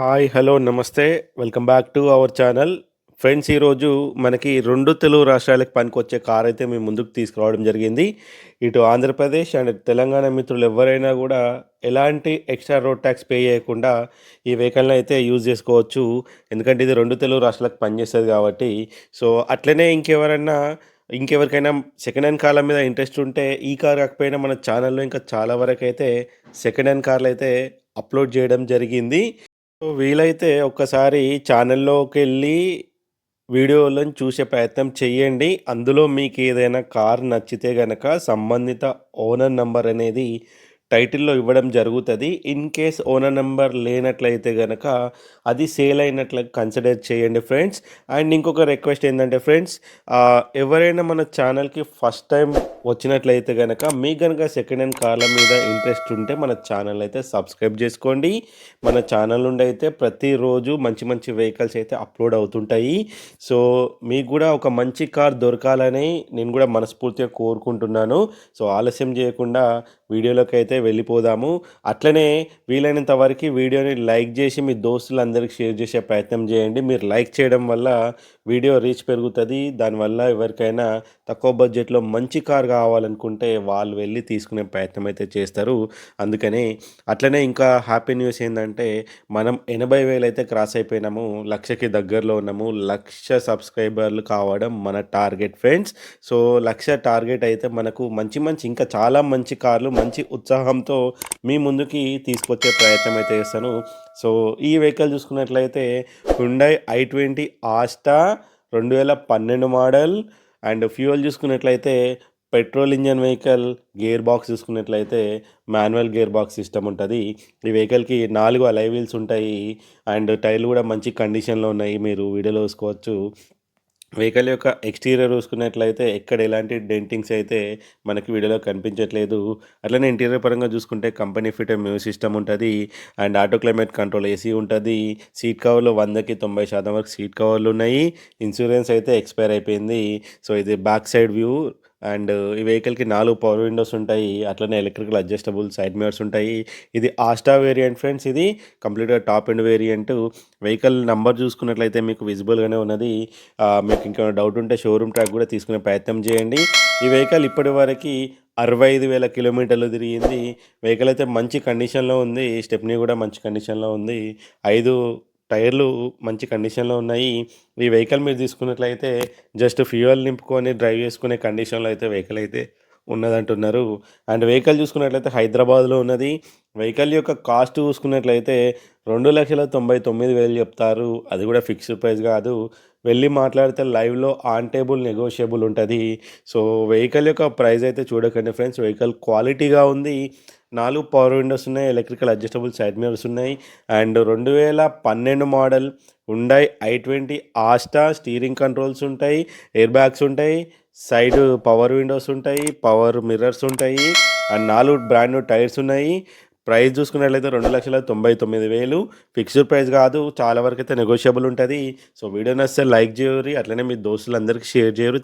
Hi hello namaste. Welcome back to our channel. Friends ఈరోజు మనకి రెండు తెలుగు రాష్ట్రాలకు పనికొచ్చే కార్ అయితే మేము ముందుకు తీసుకురావడం జరిగింది. ఇటు ఆంధ్రప్రదేశ్ అండ్ తెలంగాణ మిత్రులు ఎవరైనా కూడా ఎలాంటి ఎక్స్ట్రా రోడ్ ట్యాక్స్ పే చేయకుండా ఈ వెహికల్ని అయితే యూజ్ చేసుకోవచ్చు. ఎందుకంటే ఇది రెండు తెలుగు రాష్ట్రాలకు పనిచేస్తుంది కాబట్టి. సో అట్లనే ఇంకెవరైనా ఇంకెవరికైనా సెకండ్ హ్యాండ్ కార్ల మీద ఇంట్రెస్ట్ ఉంటే ఈ కార్ కాకపోయినా మన ఛానల్లో ఇంకా చాలా వరకు అయితే సెకండ్ హ్యాండ్ కార్లు అయితే అప్లోడ్ చేయడం జరిగింది. వీలైతే ఒక్కసారి ఛానల్లోకెళ్ళి వీడియోలను చూసే ప్రయత్నం చేయండి అందులో మీకు ఏదైనా కార్ నచ్చితే గనక సంబంధిత ఓనర్ నంబర్ అనేది టైటిల్లో ఇవ్వడం జరుగుతుంది. ఇన్ కేస్ ఓనర్ నెంబర్ లేనట్లయితే గనక అది సేల్ అయినట్లు కన్సిడర్ చేయండి ఫ్రెండ్స్. అండ్ ఇంకొక రిక్వెస్ట్ ఏంటంటే ఫ్రెండ్స్ ఎవరైనా మన ఛానల్కి ఫస్ట్ టైం వచ్చినట్లయితే కనుక మీకు కనుక సెకండ్ హ్యాండ్ కార్ల మీద ఇంట్రెస్ట్ ఉంటే మన ఛానల్ అయితే సబ్స్క్రైబ్ చేసుకోండి. మన ఛానల్ నుండి అయితే ప్రతిరోజు మంచి మంచి వెహికల్స్ అయితే అప్లోడ్ అవుతుంటాయి. సో మీకు కూడా ఒక మంచి కార్ దొరకాలని నేను కూడా మనస్ఫూర్తిగా కోరుకుంటున్నాను. సో ఆలస్యం చేయకుండా వీడియోలోకి అయితే వెళ్ళిపోదాము. అట్లనే వీలైనంత వరకు వీడియోని లైక్ చేసి మీ దోస్తులందరికీ షేర్ చేసే ప్రయత్నం చేయండి. మీరు లైక్ చేయడం వల్ల వీడియో రీచ్ పెరుగుతుంది. దానివల్ల ఎవరికైనా తక్కువ బడ్జెట్లో మంచి కార్ కావాలనుకుంటే వాళ్ళు వెళ్ళి తీసుకునే ప్రయత్నం అయితే చేస్తారు. అందుకని అట్లనే ఇంకా హ్యాపీ న్యూస్ ఏంటంటే మనం ఎనభై వేలు అయితే క్రాస్ అయిపోయినాము. లక్షకి దగ్గరలో ఉన్నాము. లక్ష సబ్స్క్రైబర్లు కావడం మన target friends. So lakh target అయితే మనకు మంచి మంచి ఇంకా చాలా మంచి కార్లు మంచి ఉత్సాహం ఉత్సాహంతో మీ ముందుకి తీసుకొచ్చే ప్రయత్నం అయితే చేస్తాను. సో ఈ వెహికల్ చూసుకున్నట్లయితే హుండై ఐ ట్వంటీ ఆస్టా రెండు వేల పన్నెండు మోడల్ అండ్ ఫ్యూయల్ చూసుకున్నట్లయితే petrol engine vehicle gear box చూసుకున్నట్లయితే మాన్యువల్ గేర్ బాక్స్ సిస్టమ్ ఉంటుంది. ఈ వెహికల్కి నాలుగు అలై వీల్స్ ఉంటాయి అండ్ టైర్లు కూడా మంచి కండిషన్లో ఉన్నాయి. మీరు వీడియోలో చూసుకోవచ్చు. వెహికల్ యొక్క ఎక్స్టీరియర్ చూసుకున్నట్లయితే ఎక్కడ ఎలాంటి డెంటింగ్స్ అయితే మనకి వీడియోలో కనిపించట్లేదు. అట్లనే ఇంటీరియర్ పరంగా చూసుకుంటే కంపెనీ ఫిట్ మ్యూజిక్ సిస్టమ్ ఉంటుంది. And auto climate control AC ఉంటుంది. సీట్ కవర్లు వందకి తొంభై శాతం వరకు సీట్ కవర్లు ఉన్నాయి. ఇన్సూరెన్స్ అయితే ఎక్స్పైర్ అయిపోయింది. సో ఇది బ్యాక్ సైడ్ వ్యూ. అండ్ ఈ వెహికల్కి నాలుగు పవర్ విండోస్ ఉంటాయి అట్లనే ఎలక్ట్రికల్ అడ్జస్టబుల్ సైడ్ మిరర్స్ ఉంటాయి. ఇది ఆస్టా వేరియంట్ ఫ్రెండ్స్ ఇది కంప్లీట్గా top end variant vehicle number చూసుకున్నట్లయితే మీకు విజిబుల్గానే ఉన్నది. మీకు ఇంకా డౌట్ ఉంటే షోరూమ్ ట్రాక్ కూడా తీసుకునే ప్రయత్నం చేయండి. ఈ వెహికల్ ఇప్పటి వరకు అరవై ఐదు వేల కిలోమీటర్లు తిరిగింది. వెహికల్ అయితే మంచి కండిషన్లో ఉంది. స్టెప్నీ కూడా మంచి కండిషన్లో ఉంది. ఐదు టైర్లు మంచి కండిషన్లో ఉన్నాయి. ఈ వెహికల్ మీరు తీసుకున్నట్లయితే జస్ట్ ఫ్యూయల్ నింపుకొని డ్రైవ్ చేసుకునే కండిషన్లో అయితే వెహికల్ అయితే ఉన్నదంటున్నారు. అండ్ వెహికల్ చూసుకున్నట్లయితే హైదరాబాద్లో ఉన్నది. వెహికల్ యొక్క కాస్ట్ చూసుకున్నట్లయితే రెండు లక్షల తొంభై తొమ్మిది వేలు చెప్తారు. అది కూడా ఫిక్స్డ్ ప్రైస్ కాదు. వెళ్ళి మాట్లాడితే లైవ్లో ఆన్ టేబుల్ నెగోషియబుల్ ఉంటుంది. సో వెహికల్ యొక్క ప్రైస్ అయితే చూడకండి ఫ్రెండ్స్. వెహికల్ క్వాలిటీగా ఉంది. నాలుగు పవర్ విండోస్ ఉన్నాయి. ఎలక్ట్రికల్ అడ్జస్టబుల్ సైడ్ మిరర్స్ ఉన్నాయి. అండ్ రెండు వేల పన్నెండు మోడల్ ఉండాయి i twenty Asta steering controls ఉంటాయి. ఎయిర్ బ్యాగ్స్ ఉంటాయి. సైడ్ పవర్ విండోస్ ఉంటాయి పవర్ మిర్రర్స్ ఉంటాయి అండ్ నాలుగు బ్రాండ్ టైర్స్ ఉన్నాయి. ప్రైస్ చూసుకున్నట్లయితే రెండు లక్షల తొంభై తొమ్మిది వేలు. ఫిక్స్డ్ ప్రైస్ కాదు చాలా వరకు అయితే నెగోషియబుల్ ఉంటుంది. సో వీడియో నచ్చితే లైక్ చేయరు అట్లనే మీ దోస్తులందరికీ షేర్ చేయరు